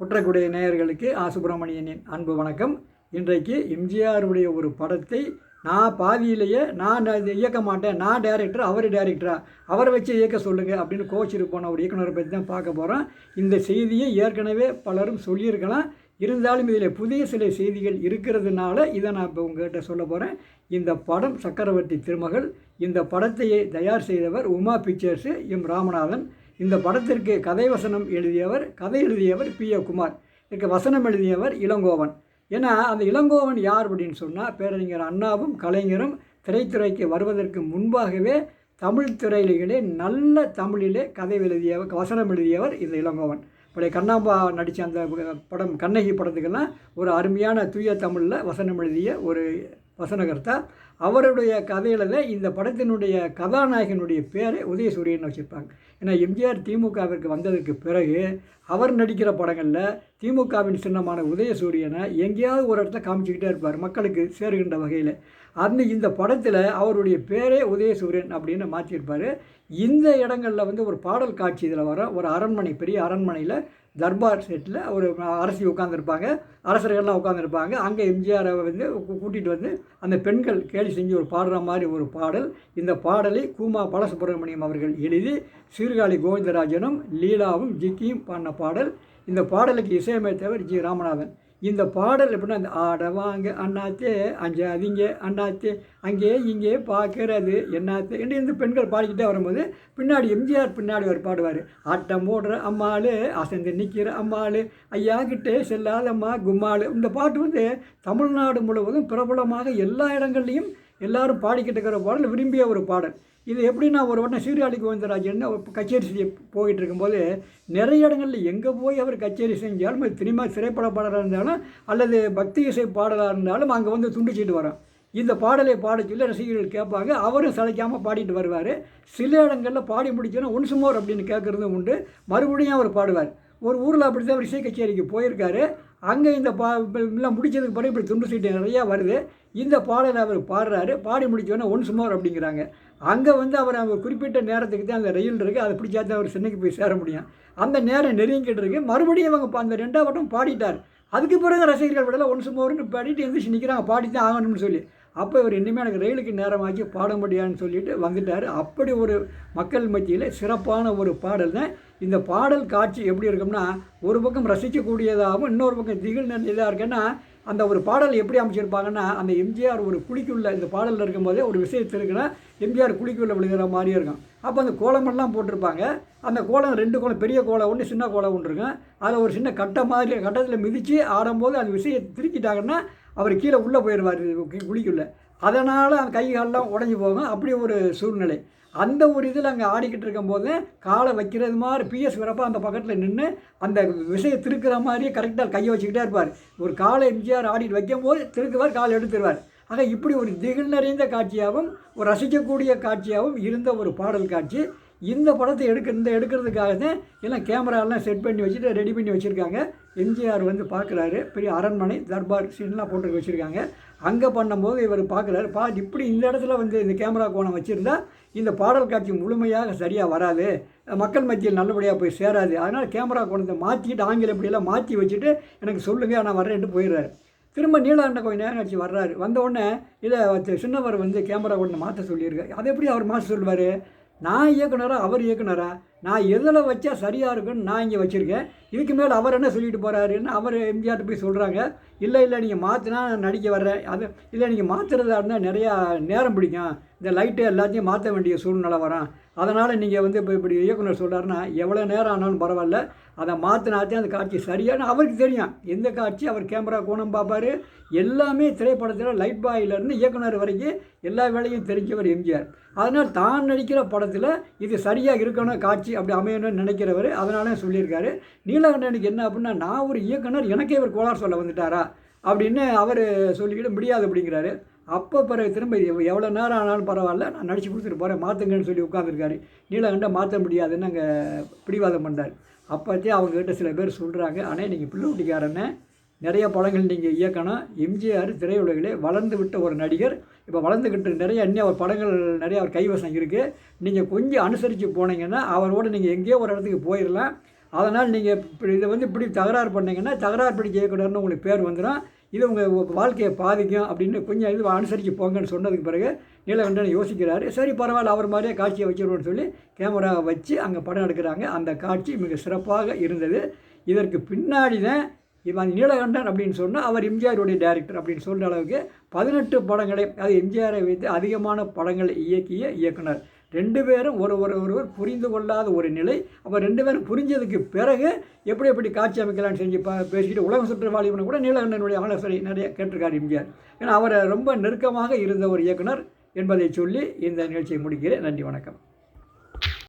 குற்றக்குடைய நேயர்களுக்கு ஆ. சுப்பிரமணியனின் அன்பு வணக்கம். இன்றைக்கு எம்ஜிஆருடைய ஒரு படத்தை நான் பாதியிலேயே நான் அதை இயக்க மாட்டேன் நான் டேரக்டர் அவர் டேரக்டரா அவரை வச்சு இயக்க சொல்லுங்கள் அப்படின்னு கோச்சிட்டு போன ஒரு இயக்குனரை பற்றி தான் பார்க்க போகிறோம் இந்த செய்தியை ஏற்கனவே பலரும் சொல்லியிருக்கலாம். இருந்தாலும் இதில் புதிய சில செய்திகள் இருக்கிறதுனால இதை நான் இப்போ உங்கள்கிட்ட சொல்ல போகிறேன் இந்த படம் சக்கரவர்த்தி திருமகள் இந்த படத்தையே தயார் செய்தவர் உமா பிக்சர்ஸு எம். ராமநாதன். இந்த படத்திற்கு கதை வசனம் எழுதியவர் கதை எழுதியவர் பி. ஏ. குமார். இதுக்கு வசனம் எழுதியவர் இளங்கோவன். ஏன்னா அந்த இளங்கோவன் யார் அப்படின்னு சொன்னால் பேரறிஞர் அண்ணாவும் கலைஞரும் திரைத்துறைக்கு வருவதற்கு முன்பாகவே தமிழ் திரையிலே நல்ல தமிழிலே கதை எழுதியவர் வசனம் எழுதியவர் இந்த இளங்கோவன். பழைய கண்ணாம்பா நடித்த அந்த படம் கண்ணகி படத்துக்கெல்லாம் ஒரு அருமையான தூய தமிழில் வசனம் எழுதிய ஒரு வசனகர்த்தா அவருடைய கதையில் இந்த படத்தினுடைய கதாநாயகனுடைய பேரை உதயசூரியன் வச்சுருப்பாங்க. ஏன்னா எம்ஜிஆர் திமுகவிற்கு வந்ததுக்கு பிறகு அவர் நடிக்கிற படங்களில் திமுகவின் சின்னமான உதயசூரியனை எங்கேயாவது ஒரு இடத்துல காமிச்சிக்கிட்டே இருப்பார் மக்களுக்கு சேருகின்ற வகையில். அந்த இந்த படத்தில் அவருடைய பேரே உதயசூரியன் அப்படின்னு மாற்றியிருப்பார் இந்த இடங்களில் வந்து ஒரு பாடல் காட்சி இதில் வர ஒரு அரண்மனை பெரிய அரண்மனையில் தர்பார் செட்டில் ஒரு அரசி உட்காந்துருப்பாங்க அரசர்கள்லாம் உட்காந்துருப்பாங்க அங்கே எம்ஜிஆரை வந்து கூட்டிகிட்டு வந்து அந்த பெண்கள் கேலி செஞ்சு ஒரு பாடுற மாதிரி ஒரு பாடல். இந்த பாடலை கூமா பாலசுப்ரமணியம் அவர்கள் எழுதி சீர்காழி கோவிந்தராஜனும் லீலாவும் ஜிக்கியும் பாடின பாடல். இந்த பாடலுக்கு இசையமைத்தவர் ஜி. ராமநாதன். இந்த பாடல் எப்படின்னா அந்த ஆட வாங்க அண்ணாத்தே அஞ்சாதீங்க அண்ணாத்தே அங்கே இங்கே பார்க்கறது என்னாத்தே என்று இந்த பெண்கள் பாடிக்கிட்டே வரும்போது பின்னாடி எம்ஜிஆர் பின்னாடி ஒரு பாடுவார். ஆட்டம் போடுற அம்மாள் அசந்து நிற்கிற அம்மாள் ஐயா கிட்டே செல்லாதம்மா கும்மாள். இந்த பாட்டு வந்து தமிழ்நாடு முழுவதும் பிரபலமாக எல்லா இடங்கள்லையும் எல்லாரும் பாடிக்கிட்டு இருக்கிற பாடல் விரும்பிய ஒரு பாடல். இது எப்படின்னா ஒரு வட்டம் சீர்காழி கோவிந்தராஜன் கச்சேரி செய்ய போயிட்டு இருக்கும்போது நிறைய இடங்களில் எங்கே போய் அவர் கச்சேரி செஞ்சாலும் அது சினிமா திரைப்பட பாடலாக இருந்தாலும் அல்லது பக்தி இசை பாடலாக இருந்தாலும் அங்கே வந்து துண்டிச்சிட்டு வரோம். இந்த பாடலை பாட சொல்லி ரசிகர்கள் கேட்பாங்க. அவரும் சளைக்காமல் பாடிட்டு வருவார். சில இடங்களில் பாடி முடிச்சோன்னா ஒன்ஸ் மோர் அப்படின்னு கேட்குறதும் உண்டு. மறுபடியும் அவர் பாடுவார். ஒரு ஊரில் அப்படி தான் அவர் இசை கச்சேரிக்கு போயிருக்காரு. அங்கே இந்த பா எல்லாம் முடிச்சதுக்கு பிறகு இப்படி துண்டு சீட்டு நிறையா வருது. இந்த பாடலை அவர் பாடுறாரு. பாடி முடித்தோடனே ஒன் சுமார் அப்படிங்கிறாங்க. அங்கே வந்து அவர் அவர் குறிப்பிட்ட நேரத்துக்கு தான் அந்த ரயில் இருக்குது அதை பிடிச்சா தான் அவர் சென்னைக்கு போய் சேர முடியும். அந்த நேரம் நெருங்கிட்டு இருக்கு. மறுபடியும் அவங்க அந்த ரெண்டாவட்டம் பாடிட்டார். அதுக்கு பிறகு ரசிகர்கள் விடல ஒன் சுமார்னு பாடிட்டு எந்திரிச்சு நிற்கிறாங்க பாடித்தான் ஆகணும்னு சொல்லி. அப்போ இவர் இனிமேல் எனக்கு ரயிலுக்கு நேரமாக்கி பாட முடியாதுன்னு சொல்லிட்டு வந்துட்டார். அப்படி ஒரு மக்கள் மத்தியில் சிறப்பான ஒரு பாடல் தான். இந்த பாடல் காட்சி எப்படி இருக்கும்னா ஒரு பக்கம் ரசிக்கக்கூடியதாகவும் இன்னொரு பக்கம் திகில் இதாக இருக்குன்னா அந்த ஒரு பாடல் எப்படி அமைச்சிருப்பாங்கன்னா அந்த எம்ஜிஆர் ஒரு குழிக்குள்ள இந்த பாடலில் இருக்கும்போதே ஒரு விஷயத்தில் இருக்குன்னா எம்ஜிஆர் குழிக்குள்ளே விழுகிற மாதிரியே இருக்கும். அப்போ அந்த கோலமெல்லாம் போட்டிருப்பாங்க. அந்த கோலம் ரெண்டு கோலம் பெரிய கோலம் ஒன்று சின்ன கோலம் ஒன்று இருக்கும். அதில் ஒரு சின்ன கட்டை மாதிரி கட்டத்தில் மிதித்து ஆடும்போது அந்த விஷயத்தை திருக்கிட்டாங்கன்னா அவர் கீழே உள்ளே போயிடுவார் குழிக்குள்ளே. அதனால் அந்த கை காலெலாம் உடஞ்சி போகும். அப்படி ஒரு சூழ்நிலை. அந்த ஒரு இதில் அங்கே ஆடிக்கிட்டு இருக்கும்போது காலை வைக்கிறது மாதிரி பிஎஸ் வரப்போ அந்த பக்கத்தில் நின்று அந்த விஷய திருக்கிற மாதிரியே கரெக்டாக கையை வச்சுக்கிட்டே இருப்பார். ஒரு காலை எம்ஜிஆர் ஆடிட்டு வைக்கும்போது திருக்குவார் காலை எடுத்துருவார். ஆக இப்படி ஒரு திகில் நிறைந்த காட்சியாகவும் ஒரு ரசிக்கக்கூடிய காட்சியாகவும் இருந்த ஒரு பாடல் காட்சி. இந்த படத்தை எடுக்க இந்த எடுக்கிறதுக்காக தான் எல்லாம் கேமராலாம் செட் பண்ணி வச்சுட்டு ரெடி பண்ணி வச்சுருக்காங்க. எம்ஜிஆர் வந்து பார்க்குறாரு. பெரிய அரண்மனை தர்பார் சீன்லாம் போட்டு வச்சுருக்காங்க. அங்கே பண்ணும்போது இவர் பார்க்குறாரு. பா இப்படி இந்த இடத்துல வந்து இந்த கேமரா கோணம் வச்சுருந்தா இந்த பாடல் காட்சி முழுமையாக சரியாக வராது. மக்கள் மத்தியில் நல்லபடியாக போய் சேராது. அதனால் கேமரா கோணத்தை மாற்றிட்டு ஆங்கிலம் இப்படியெல்லாம் மாற்றி வச்சுட்டு எனக்கு சொல்லுங்கள் நான் வரேன்ட்டு போயிடுறாரு. திரும்ப நீலாண்ட கோயில் நேரம் கழிச்சு வர்றாரு. வந்த உடனே இதை சின்னவர் வந்து கேமரா கொண்டு மாற்ற சொல்லியிருக்காரு. அதை எப்படி அவர் மாற்ற சொல்லுவார்? நான் இயக்குனரா அவர் இயக்குனரா? நான் எதில் வச்சா சரியாக இருக்குன்னு நான் இங்கே வச்சுருக்கேன். இதுக்கு மேலே அவர் என்ன சொல்லிட்டு போகிறாருன்னு அவர் எம்ஜிஆர்கிட்ட போய் சொல்கிறாங்க இல்லை இல்லை நீங்கள் மாற்றினா நடிக்க வர்றேன். அது இல்லை நீங்கள் மாற்றுறதா இருந்தால் நிறையா நேரம் பிடிக்கும். இந்த லைட்டு எல்லாத்தையும் மாற்ற வேண்டிய சூழ்நிலை வரும். அதனால் நீங்கள் வந்து இப்போ இப்படி இயக்குனர் சொல்கிறாருன்னா எவ்வளோ நேரம் ஆனாலும் பரவாயில்ல. அதை மாற்றினாத்தையும் அந்த காட்சி சரியான அவருக்கு தெரியும். எந்த காட்சி? அவர் கேமரா கோணம் பார்ப்பார். எல்லாமே திரைப்படத்தில் லைட் பாயிலேருந்து இயக்குனர் வரைக்கும் எல்லா வேலையும் தெரிஞ்சவர் எம்ஜிஆர். அதனால் தான் நடிக்கிற படத்தில் இது சரியாக இருக்கணும் காட்சி அப்படி அமையணும்னு நினைக்கிறவர். அதனால சொல்லியிருக்காரு. நீலகண்டனுக்கு என்ன அப்படின்னா நான் ஒரு இயக்குனர் எனக்கே இவர் கோளாறு சொல்ல வந்துட்டாரா? அப்படின்னு அவர் சொல்லிக்கிட்டு முடியாது அப்படிங்கிறாரு. அப்போ பிறகு திரும்ப எவ்வளோ நேரம் ஆனாலும் பரவாயில்ல நான் நடிச்சு கொடுத்துட்டு போகிறேன் மாற்றுங்கன்னு சொல்லி உட்காந்துருக்காரு நீலகண்டை மாற்ற முடியாதுன்னு அங்கே பிடிவாதம் பண்ணார் அப்போத்தே அவங்ககிட்ட சில பேர் சொல்கிறாங்க ஆனால் நீங்கள் பிள்ளைக்குட்டிக்காரன்னு நிறைய படங்கள் நீங்கள் இயக்கணும். எம்ஜிஆர் திரையுலகிலே வளர்ந்து விட்ட ஒரு நடிகர். இப்போ வளர்ந்துக்கிட்டு நிறைய இன்னும் அவர் படங்கள் நிறைய அவர் கைவசம் இருக்குது நீங்கள் கொஞ்சம் அனுசரித்து போனீங்கன்னா அவரோடு நீங்கள் எங்கேயோ ஒரு இடத்துக்கு போயிடலாம். அதனால் நீங்கள் இப்படி இதை வந்து இப்படி தகராறு பண்ணிங்கன்னா தகராறு பிடிச்ச செய்யக்கூடாதுன்னு உங்களுக்கு பேர் வந்துடும். இது உங்கள் வாழ்க்கையை பாதிக்கும் அப்படின்னு கொஞ்சம் இது அனுசரித்து போங்கன்னு சொன்னதுக்கு பிறகு நீலகண்டன் யோசிக்கிறாரு. சரி பரவாயில்ல அவர் மாதிரியே காட்சியை வச்சிருவோம்னு சொல்லி கேமராவை வச்சு அங்கே படம் எடுக்கிறாங்க. அந்த காட்சி மிக சிறப்பாக இருந்தது. இதற்கு பின்னாடி தான் இவன் நீலகண்டன் அப்படின்னு சொன்னால் அவர் எம்ஜிஆருடைய டைரக்டர் அப்படின்னு சொல்கிற அளவுக்கு பதினெட்டு படங்களை அது எம்ஜிஆரை வைத்து அதிகமான படங்களை இயக்கிய இயக்குனர். ரெண்டு பேரும் ஒரு ஒரு ஒருவர் புரிந்து கொள்ளாத ஒரு நிலை. அப்போ ரெண்டு பேரும் புரிஞ்சதுக்கு பிறகு எப்படி எப்படி காட்சி அமைக்கலாம்னு செஞ்சு பா பேசிக்கிட்டு உலகம் சுற்று வாலிபனை கூட நீலகண்டனுடைய ஆலோசனை நிறைய கேட்டிருக்கார் எம்ஜிஆர். ஏன்னா அவரை ரொம்ப நெருக்கமாக இருந்த ஒரு இயக்குனர் என்பதை சொல்லி இந்த நிகழ்ச்சியை முடிக்கிறேன். நன்றி வணக்கம்.